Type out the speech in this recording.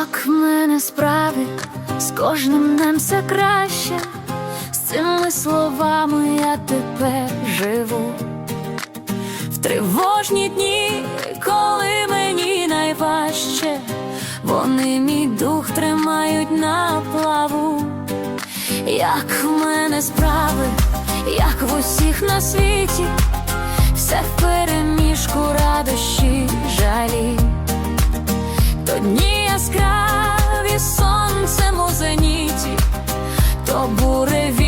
Як в мене справи, з кожним днем все краще, з цими словами я тепер живу. В тривожні дні, коли мені найважче, вони мій дух тримають на плаву. Як в мене справи, як в усіх на світі, все в переміжку радощі, жалі. То дні буреві.